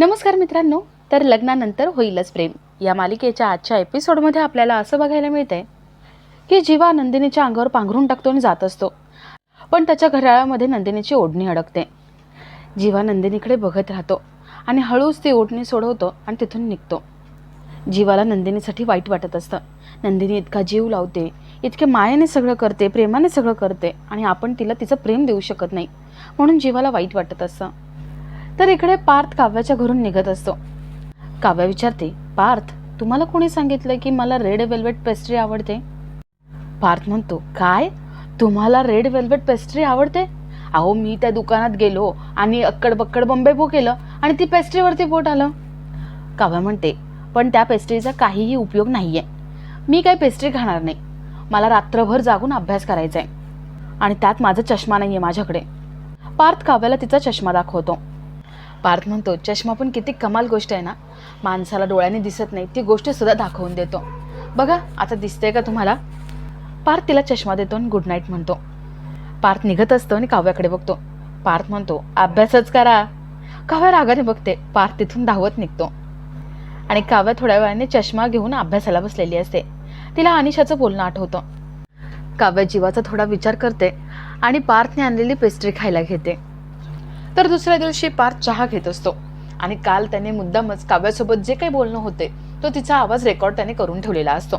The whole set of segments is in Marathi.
नमस्कार मित्रांनो तर लग्नानंतर होईलच प्रेम. या मालिकेच्या आजच्या एपिसोडमध्ये आपल्याला असं बघायला मिळतंय की जीवा नंदिनीच्या अंगावर पांघरून टाकतो आणि जात असतो. पण त्याच्या घड्याळामध्ये नंदिनीची ओढणी अडकते. जीवा नंदिनीकडे बघत राहतो आणि हळूच ती ओढणी सोडवतो आणि तिथून निघतो. जीवाला नंदिनीसाठी वाईट वाटत असतं. नंदिनी इतका जीव लावते इतके मायाने सगळं करते प्रेमाने सगळं करते आणि आपण तिला तिचं प्रेम देऊ शकत नाही. म्हणून जीवाला वाईट वाटत असतं. तर इकडे पार्थ काव्याच्या घरून निघत असतो. काव्या विचारते पार्थ तुम्हाला कोणी सांगितलं की मला रेड वेल्वेट पेस्ट्री आवडते? पार्थ म्हणतो काय? तुम्हाला रेड वेल्वेट पेस्ट्री आवडते? अहो मी त्या दुकानात गेलो आणि अक्कड बक्कड बंबे केलं आणि ती पेस्ट्रीवरती पोट आलं. काव्या म्हणते पण त्या पेस्ट्रीचा काहीही उपयोग नाही आहे मी काही पेस्ट्री खाणार नाही. मला रात्रभर जागून अभ्यास करायचा आहे आणि त्यात माझा चष्मा नाही आहे माझ्याकडे. पार्थ काव्याला तिचा चष्मा दाखवतो. पार्थ म्हणतो चष्मा पण किती कमाल गोष्ट आहे ना. माणसाला डोळ्याने दिसत नाही ती गोष्ट सुद्धा दाखवून देतो. बघा आता दिसतंय का तुम्हाला? पार्थ तिला चष्मा देतो आणि गुड नाईट म्हणतो. पार्थ निघत असतो आणि काव्याकडे बघतो. पार्थ म्हणतो अभ्यासच करा. काव्या रागाने बघते पार्थ तिथून धावत निघतो. आणि काव्या थोड्या वेळाने चष्मा घेऊन अभ्यासाला बसलेली असते. तिला अनिशाचं बोलणं आठवतं. काव्या जीवाचा थोडा विचार करते आणि पार्थने आणलेली पेस्ट्री खायला घेते. तर दुसऱ्या दिवशी पार्थ चहा घेत असतो. आणि काल त्याने मुद्दामच काव्यासोबत जे काही बोलणं होते तो तिचा आवाज रेकॉर्ड त्याने करून ठेवलेला असतो.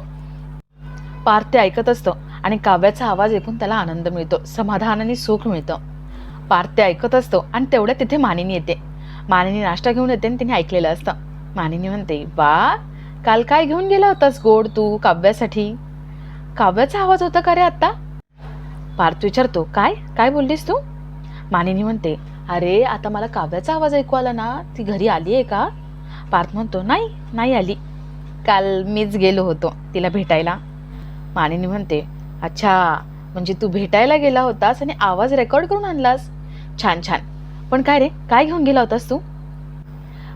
पार्थ ते ऐकत असतं आणि काव्याचा आवाज ऐकून त्याला आनंद मिळतो समाधान आणि सुख मिळतं. पार्थ ते ऐकत असतो आणि तेवढ्या तिथे मानिनी येते. मानिनी नाश्ता घेऊन येते आणि तिने ऐकलेलं असतं. मानिनी म्हणते वा काल काय घेऊन गेला होतास गोड तू काव्यासाठी? काव्याचा आवाज होता का रे आत्ता? पार्थ विचारतो काय? काय बोललीस तू? मानिनी म्हणते अरे आता मला काव्याचा आवाज ऐकू आला ना. ती घरी आली आहे का? पार्थ म्हणतो नाही नाही आली. काल मीच गेलो होतो तिला भेटायला. मानिनी म्हणते अच्छा म्हणजे तू भेटायला गेला होतास आणि आवाज रेकॉर्ड करून आणलास? छान छान. पण काय रे काय घेऊन गेला होतास तू?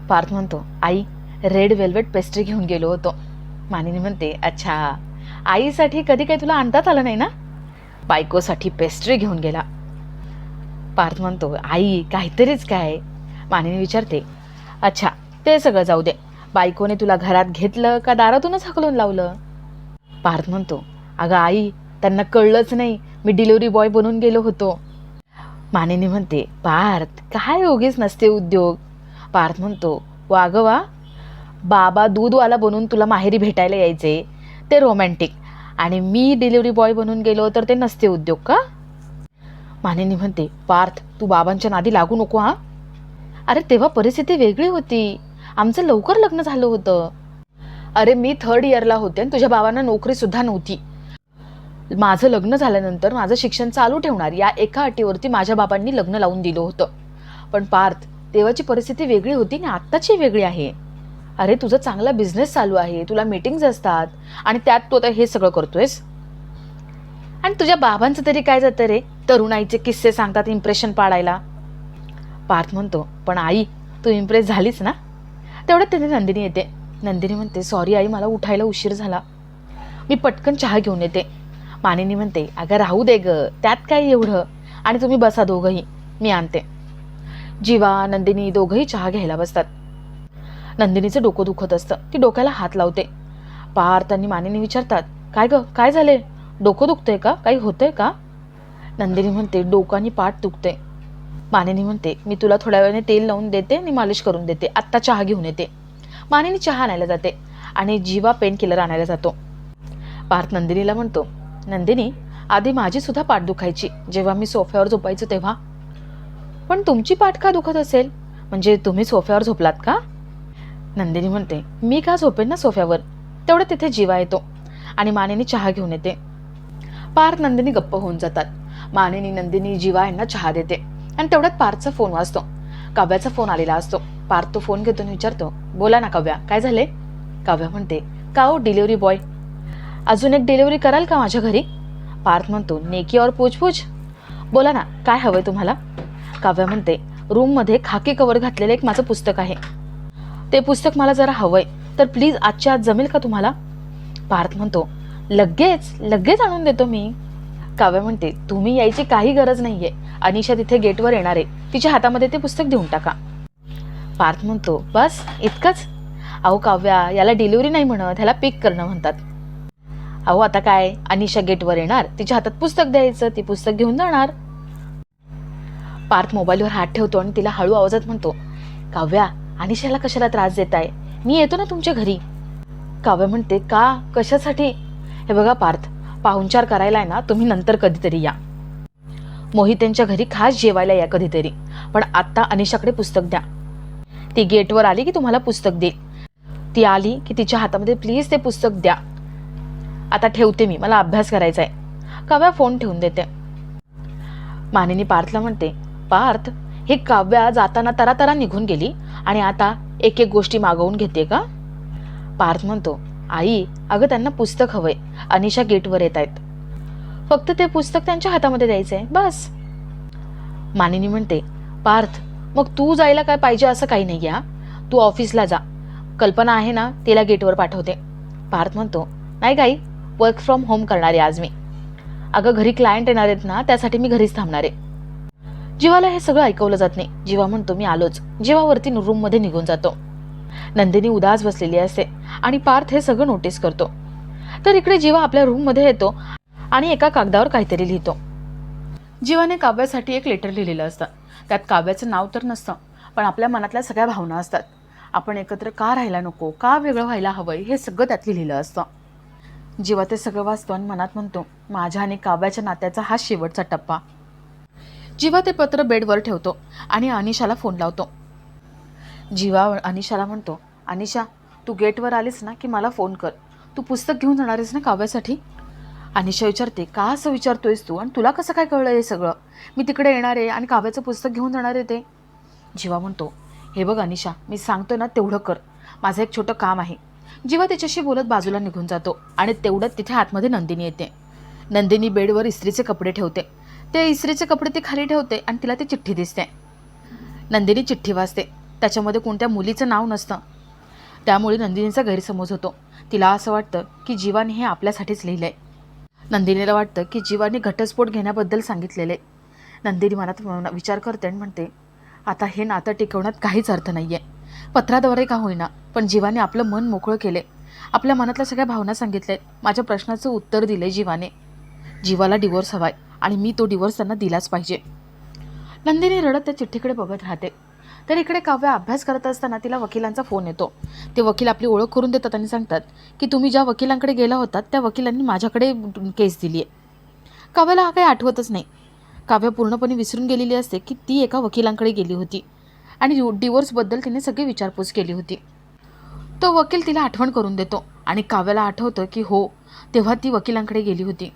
पार्थ म्हणतो आई रेड वेल्वेट पेस्ट्री घेऊन गेलो होतो. मानिनी म्हणते अच्छा आईसाठी कधी काही तुला आणताच आलं नाही ना? बायकोसाठी पेस्ट्री घेऊन गेला. पार्थ म्हणतो आई काहीतरीच काय? मानिनी विचारते अच्छा ते सगळं जाऊ दे. बायकोने तुला घरात घेतलं का दारातूनच हकलून लावलं? पार्थ म्हणतो अगं आई त्यांना कळलंच नाही. मी डिलिव्हरी बॉय बनून गेलो होतो. मानिनी म्हणते पार्थ काय उगीच नसते उद्योग. पार्थ म्हणतो वा गं वा. बाबा दूधवाला बनून तुला माहेरी भेटायला यायचे. ते रोमॅन्टिक आणि मी डिलिव्हरी बॉय बनून गेलो तर ते नसते उद्योग का? मानिनी म्हणते पार्थ तू बाबांच्या नादी लागू नको हा. अरे तेव्हा परिस्थिती वेगळी होती. आमचं लवकर लग्न झालं होतं. अरे मी थर्ड इयरला होते आणि तुझ्या बाबांना नोकरीसुद्धा नव्हती. माझं लग्न झाल्यानंतर माझं शिक्षण चालू ठेवणार या एका अटीवरती माझ्या बाबांनी लग्न लावून दिलं होतं. पण पार्थ तेव्हाची परिस्थिती वेगळी होती आणि आत्ताची वेगळी आहे. अरे तुझा चांगला बिझनेस चालू आहे तुला मीटिंग्स असतात आणि त्यात तू आता हे सगळं करतोयस. आणि तुझ्या बाबांचं तरी काय जातं रे? तरुणाईचे किस्से सांगतात इम्प्रेशन पाडायला. पार्थ म्हणतो पण आई तू इम्प्रेस झालीस ना? तेवढ्यात तिथे नंदिनी येते. नंदिनी म्हणते सॉरी आई मला उठायला उशीर झाला. मी पटकन चहा घेऊन येते. मानिनी म्हणते अगं राहू दे ग त्यात काय एवढं. आणि तुम्ही बसा दोघंही मी आणते. जीवा नंदिनी दोघंही चहा घ्यायला बसतात. नंदिनीचं डोकं दुखत असतं. ती डोक्याला हात लावते. पार्थ आणि मानिनी विचारतात काय ग काय झाले डोकं दुखतंय का? काही होतंय का? नंदिनी म्हणते डोकानी पाठ दुखते मानिनी म्हणते मी तुला थोड्या वेळाने तेल लावून देते आणि मालिश करून देते. आत्ता चहा घेऊन येते. मानिनी चहा आणायला जाते आणि जीवा पेन किलर आणायला जातो. पार्थ नंदिनीला म्हणतो नंदिनी आधी माझी सुद्धा पाठ दुखायची. जेव्हा मी सोफ्यावर झोपायचो तेव्हा. पण तुमची पाठ का दुखत असेल? म्हणजे तुम्ही सोफ्यावर झोपलात का? नंदिनी म्हणते मी का झोपेन ना सोफ्यावर? तेवढं तिथे जीवा येतो. आणि मानेनी चहा घेऊन येते. पार्थ नंदिनी गप्प होऊन जातात. मानिनी नंदिनी जीवा यांना चहा देते. आणि तेवढ्यात पार्थचा फोन वाजतो. काव्याचा फोन आलेला असतो. पार्थ तो फोन घेतो आणि विचारतो बोला ना काव्या काय झाले? काव्या म्हणते का हो डिलिव्हरी बॉय अजून एक डिलिव्हरी कराल का माझ्या घरी? पार्थ म्हणतो नेकी और पूछपूछ. बोला ना काय हवंय तुम्हाला? काव्या म्हणते रूममध्ये खाकी कवर घातलेलं एक माझं पुस्तक आहे. ते पुस्तक मला जरा हवंय तर प्लीज आजच्या आज जमेल का तुम्हाला? पार्थ म्हणतो लगेच लगेच आणून देतो मी. काव्य म्हणते तुम्ही यायची काही गरज नाहीये. अनिशा तिथे गेटवर येणार आहे. तिच्या हातामध्ये ते पुस्तक देऊन टाका. पार्थ म्हणतो बस इतकंच? अहो काव्या याला डिलिव्हरी नाही म्हणत ह्याला पिक करणं म्हणतात. अहो आता काय? अनिशा गेटवर येणार. तिच्या हातात पुस्तक द्यायचं ती पुस्तक घेऊन जाणार. पार्थ मोबाईलवर हात ठेवतो आणि तिला हळू आवाजात म्हणतो काव्या अनिशाला कशाला त्रास देताय? मी येतो ना तुमच्या घरी. काव्य म्हणते का? कशासाठी? हे बघा पार्थ पाहुणचार करायला आहे ना तुम्ही नंतर कधीतरी या. मोहितेंच्या घरी खास जेवायला या कधीतरी पण आत्ता अनिशाकडे पुस्तक द्या. ती गेटवर आली की तुम्हाला पुस्तक देईल. ती आली की तिच्या हातामध्ये प्लीज ते पुस्तक द्या. आता ठेवते मी मला अभ्यास करायचा आहे. काव्या फोन ठेवून देते. मानिनी पार्थला म्हणते पार्थ हे काव्या जाताना तरातरा निघून गेली आणि आता एक एक गोष्टी मागवून घेते का? पार्थ म्हणतो आई अगं त्यांना पुस्तक हवंय. अनिशा गेटवर येत आहेत. फक्त ते पुस्तक त्यांच्या हातामध्ये द्यायचंय बस. मानिनी म्हणते पार्थ मग तू जायला काय पाहिजे असं काही नाही या. तू ऑफिसला जा. कल्पना आहे ना तिला गेटवर पाठवते. पार्थ म्हणतो नाही काही वर्क फ्रॉम होम करणार आहे आज मी. अगं घरी क्लायंट येणार आहेत ना त्यासाठी मी घरीच थांबणार आहे. जीवाला हे सगळं ऐकवलं जात नाही. जीवा म्हणतो मी आलोच. जीवावरती रूममध्ये निघून जातो. नंदिनी उदास बसलेली असते. आणि पार्थ हे सगळं नोटीस करतो. तर इकडे जीवा आपल्या रूममध्ये येतो आणि एका कागदावर काहीतरी लिहितो. जीवाने काव्यासाठी एक लेटर लिहिलेलं असतं. त्यात काव्याचं नाव तर नसतं पण आपल्या मनातल्या सगळ्या भावना असतात. आपण एकत्र का राहायला नको का वेगळं व्हायला हवंय हे सगळं त्यात लिहिलेलं असतं. जीवा ते सगळं वाचतो आणि मनात म्हणतो माझ्या आणि काव्याच्या नात्याचा हा शेवटचा टप्पा. जीवा ते पत्र बेडवर ठेवतो आणि अनिशाला फोन लावतो. जीवा अनिशाला म्हणतो अनिशा तू गेटवर आलीस ना की मला फोन कर. तू पुस्तक घेऊन जाणार आहेस ना काव्यासाठी? अनिशा विचारते का असं विचारतोयस तू? आणि तुला कसं काय कळलं हे सगळं? मी तिकडे येणार आहे आणि काव्याचं पुस्तक घेऊन जाणार आहे ते. जीवा म्हणतो हे बघ अनिशा मी सांगतो ना तेवढं कर. माझं एक छोटं काम आहे. जीवा त्याच्याशी बोलत बाजूला निघून जातो आणि तेवढ्यात तिथे आतमध्ये नंदिनी येते. नंदिनी बेडवर इस्त्रीचे कपडे ठेवते. ते इस्त्रीचे कपडे ती खाली ठेवते आणि तिला ती चिठ्ठी दिसते. नंदिनी चिठ्ठी वाचते. त्याच्यामध्ये कोणत्या मुलीचं नाव नसतं. त्यामुळे नंदिनीचा गैरसमज होतो. तिला असं वाटतं की जीवाने हे आपल्यासाठीच लिहिलं आहे नंदिनीला वाटतं की जीवाने घटस्फोट घेण्याबद्दल सांगितलेलं. आहे नंदिनी मनात विचार करते आणि म्हणते आता हे नातं टिकवण्यात काहीच अर्थ नाही आहे पत्राद्वारे का होईना पण जीवाने आपलं मन मोकळं केले. आपल्या मनातल्या सगळ्या भावना सांगितल्या. माझ्या प्रश्नाचं उत्तर दिले जीवाने. जीवाला डिवोर्स हवाय आणि मी तो डिवोर्स त्यांना दिलाच पाहिजे. नंदिनी रडत त्या चिठ्ठीकडे बघत राहते. तर इकडे काव्य अभ्यास करत असताना तिला वकिलांचा फोन येतो. ते वकील आपली ओळख करून देतात आणि सांगतात की तुम्ही ज्या वकिलांकडे गेला होतात त्या वकिलांनी माझ्याकडे केस दिली आहे काव्याला हा काही आठवतच नाही. काव्य पूर्णपणे विसरून गेलेली असते की ती एका वकिलांकडे गेली होती आणि डिवोर्सबद्दल तिने सगळी विचारपूस केली होती. तो वकील तिला आठवण करून देतो आणि काव्याला आठवतं की हो तेव्हा ती वकिलांकडे गेली होती.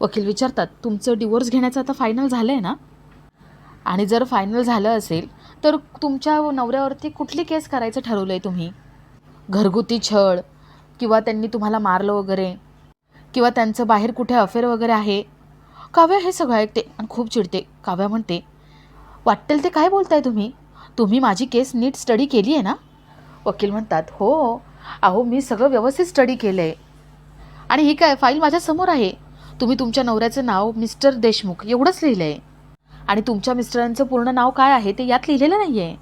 वकील विचारतात तुमचं डिवोर्स घेण्याचं आता फायनल झालं आहे ना? आणि जर फायनल झालं असेल तर तुमच्या नवऱ्यावरती कुठली केस करायचं ठरवलं आहे तुम्ही? घरगुती छळ किंवा त्यांनी तुम्हाला मारलं वगैरे किंवा त्यांचं बाहेर कुठे अफेअर वगैरे आहे? काव्या हे सगळं ऐकते आणि खूप चिडते. काव्या म्हणते वाटेल ते काय बोलताय तुम्ही? तुम्ही माझी केस नीट स्टडी केली आहे ना? वकील म्हणतात हो अहो मी सगळं व्यवस्थित स्टडी केलं आहे आणि ही काय फाईल माझ्यासमोर आहे? तुम्ही तुमच्या नवऱ्याचं नाव मिस्टर देशमुख एवढंच लिहिलं आहे आणि तुमच्या मिस्टरांचं पूर्ण नाव काय आहे ते यात लिहिलेलं नाही आहे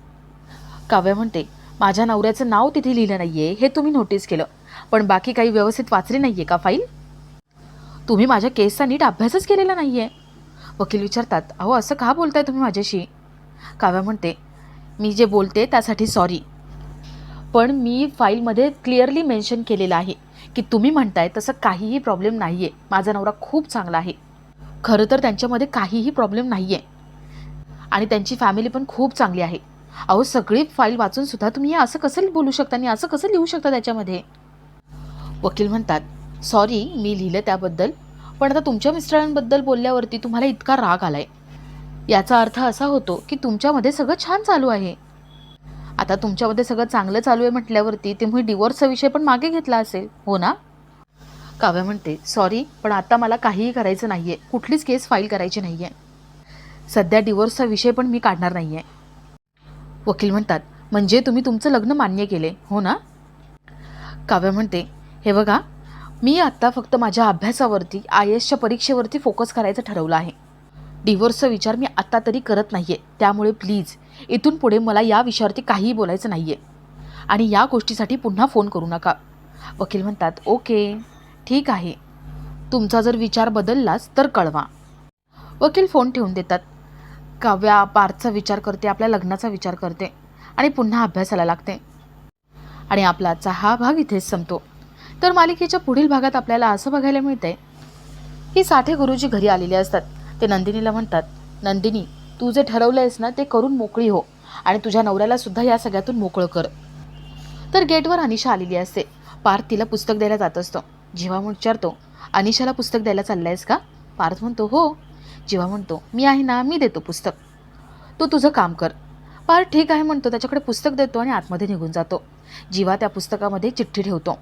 काव्य म्हणते माझ्या नवऱ्याचं नाव तिथे लिहिलं नाही आहे हे तुम्ही नोटीस केलं. पण बाकी काही व्यवस्थित वाचली नाही आहे का फाईल तुम्ही माझ्या केसचा नीट अभ्यासच केलेला नाही आहे वकील विचारतात अहो असं का बोलताय तुम्ही माझ्याशी? काव्या म्हणते मी जे बोलते त्यासाठी सॉरी पण मी फाईलमध्ये क्लिअरली मेन्शन केलेलं आहे की तुम्ही म्हणताय तसं काहीही प्रॉब्लेम नाही आहे माझा नवरा खूप चांगला आहे. खरं तर त्यांच्यामध्ये काहीही प्रॉब्लेम नाही आहे आणि त्यांची फॅमिली पण खूप चांगली आहे. अहो सगळी फाईल वाचूनसुद्धा तुम्ही हे असं कसं बोलू शकता आणि असं कसं लिहू शकता त्याच्यामध्ये? वकील म्हणतात सॉरी मी लिहिलं त्याबद्दल पण आता तुमच्या मिस्टरांबद्दल बोलल्यावरती तुम्हाला इतका राग आला आहे याचा अर्थ असा होतो की तुमच्यामध्ये सगळं छान चालू आहे. आता तुमच्यामध्ये सगळं चांगलं चालू आहे म्हटल्यावरती तुम्ही डिवोर्सचा विषय पण मागे घेतला असेल हो ना? काव्य म्हणते सॉरी पण आता मला काहीही करायचं नाही आहे कुठलीच केस फाईल करायची नाही आहे सध्या डिवोर्सचा विषय पण मी काढणार नाही आहे वकील म्हणतात म्हणजे तुम्ही तुमचं लग्न मान्य केले हो ना? काव्य म्हणते हे बघा मी आत्ता फक्त माझ्या अभ्यासावरती आय एसच्या परीक्षेवरती फोकस करायचं ठरवलं आहे. डिवोर्सचा विचार मी आत्ता तरी करत नाही आहे त्यामुळे प्लीज इथून पुढे मला या विषयावरती काहीही बोलायचं नाही आहे आणि या गोष्टीसाठी पुन्हा फोन करू नका. वकील म्हणतात ओके ठीक आहे. तुमचा जर विचार बदललाच तर कळवा. वकील फोन ठेवून देतात. काव्या पार्थचा विचार करते आपल्या लग्नाचा विचार करते आणि पुन्हा अभ्यासाला लागते. आणि आपला आजचा हा भाग इथेच संपतो. तर मालिकेच्या पुढील भागात आपल्याला असं बघायला मिळतंय की साठे गुरुजी घरी आलेले असतात. ते नंदिनीला म्हणतात नंदिनी तू जे ठरवलं आहेस ना ते करून मोकळी हो आणि तुझ्या नवऱ्याला सुद्धा या सगळ्यातून मोकळं कर. तर गेटवर अनिशा आलेली असते. पार्थ तिला पुस्तक द्यायला जात असतो. जेव्हा विचारतो अनिशाला पुस्तक द्यायला चाललंयस का? पार्थ म्हणतो हो. जेव्हा म्हणतो मी आहे ना मी देतो पुस्तक. तू तुझं काम कर. पार्थ ठीक आहे म्हणतो त्याच्याकडे पुस्तक देतो आणि आतमध्ये निघून जातो. जीवा त्या पुस्तकामध्ये चिठ्ठी ठेवतो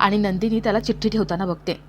आणि नंदिनी त्याला चिठ्ठी ठेवताना बघते.